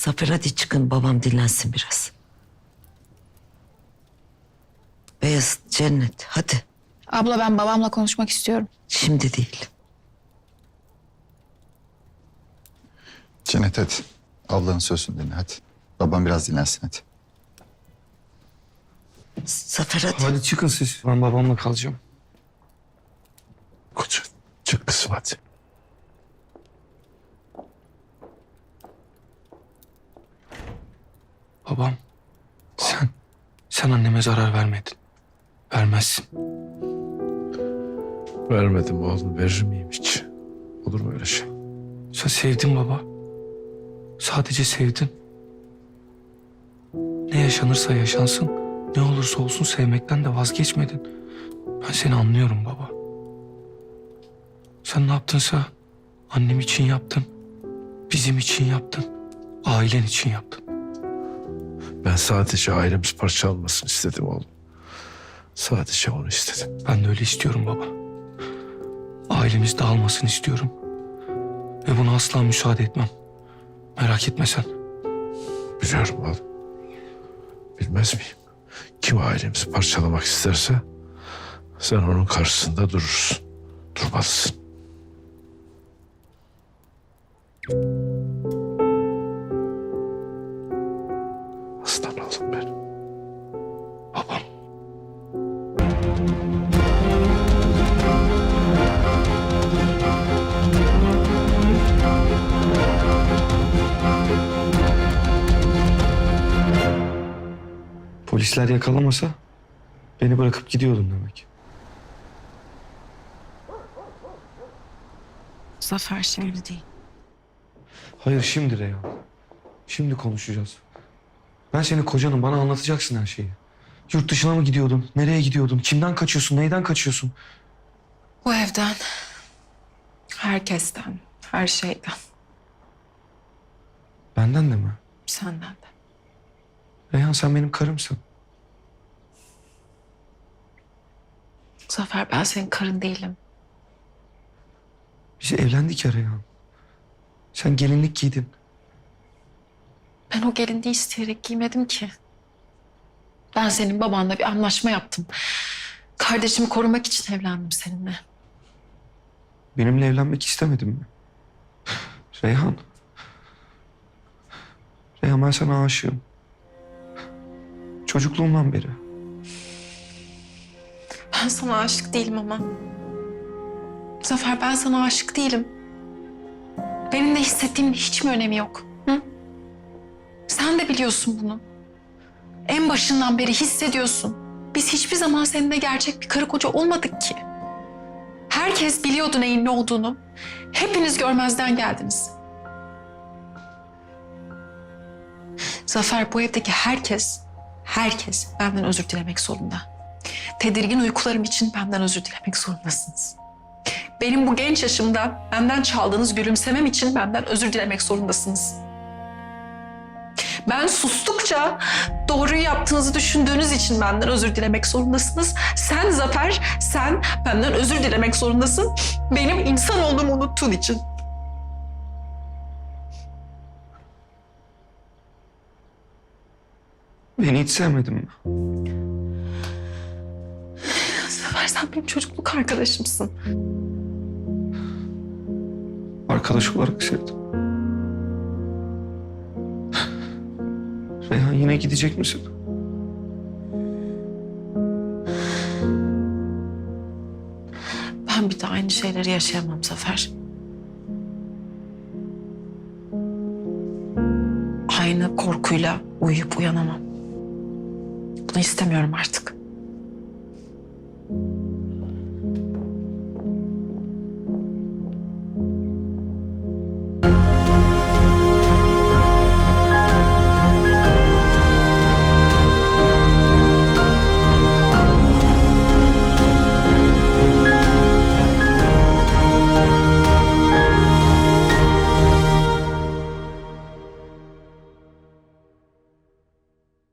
Zafer hadi çıkın babam dinlensin biraz. Beyaz cennet hadi. Abla ben babamla konuşmak istiyorum. Şimdi değil. Cennet hadi. Ablanın sözünü dinle hadi. Babam biraz dinlensin hadi. Zafer hadi. Hadi çıkın siz. Ben babamla kalacağım. Koca çık kızım hadi. Babam. Sen. Sen anneme zarar vermedin. Vermezsin. Vermedim oğlum verir miyim hiç? Olur mu öyle şey? Sen sevdin baba. Sadece sevdin. Ne yaşanırsa yaşansın, ne olursa olsun sevmekten de vazgeçmedin. Ben seni anlıyorum baba. Sen ne yaptınsa annem için yaptın. Bizim için yaptın. Ailen için yaptın. Ben sadece ailemiz parçalanmasını istedim oğlum. Sadece onu istedim. Ben de öyle istiyorum baba. Ailemiz dağılmasını istiyorum. Ve buna asla müsaade etmem. Merak etme sen. Biliyorum oğlum. Bilmez miyim? Kim ailemizi parçalamak isterse sen onun karşısında durursun. Durmalısın. Polisler yakalamasa beni bırakıp gidiyordun demek. Zafer şimdi değil. Hayır şimdi Reyhan. Şimdi konuşacağız. Ben senin kocanım. Bana anlatacaksın her şeyi. Yurt dışına mı gidiyordun? Nereye gidiyordun? Kimden kaçıyorsun? Neyden kaçıyorsun? Bu evden, herkesten, her şeyden, Benden de mi? senden de. Reyhan sen benim karımsın. Zafer ben senin karın değilim. Biz evlendik ya Reyhan. Sen gelinlik giydin. Ben o gelinliği isteyerek giymedim ki. Ben senin babanla bir anlaşma yaptım. Kardeşimi korumak için evlendim seninle. Benimle evlenmek istemedin mi? Reyhan. Reyhan ben sana aşığım. Çocukluğumdan beri. Ben sana aşık değilim ama. Zafer ben sana aşık değilim. Benim ne hissettiğimin hiç mi önemi yok? Hı? Sen de biliyorsun bunu. En başından beri hissediyorsun. Biz hiçbir zaman seninle gerçek bir karı koca olmadık ki. Herkes biliyordu neyin ne olduğunu. Hepiniz görmezden geldiniz. Zafer bu evdeki herkes, herkes benden özür dilemek zorunda. Tedirgin uykularım için benden özür dilemek zorundasınız. Benim bu genç yaşımda benden çaldığınız gülümsemem için benden özür dilemek zorundasınız. Ben sustukça doğruyu yaptığınızı düşündüğünüz için benden özür dilemek zorundasınız. Sen Zafer, sen benden özür dilemek zorundasın. Benim insan olduğumu unuttuğun için. Beni hiç sevmedin mi? Zafer sen benim çocukluk arkadaşımsın. Arkadaş olarak sevdim. Reyhan yine gidecek misin? Ben bir daha aynı şeyleri yaşayamam Zafer. Aynı korkuyla uyuyup uyanamam. Bunu istemiyorum artık.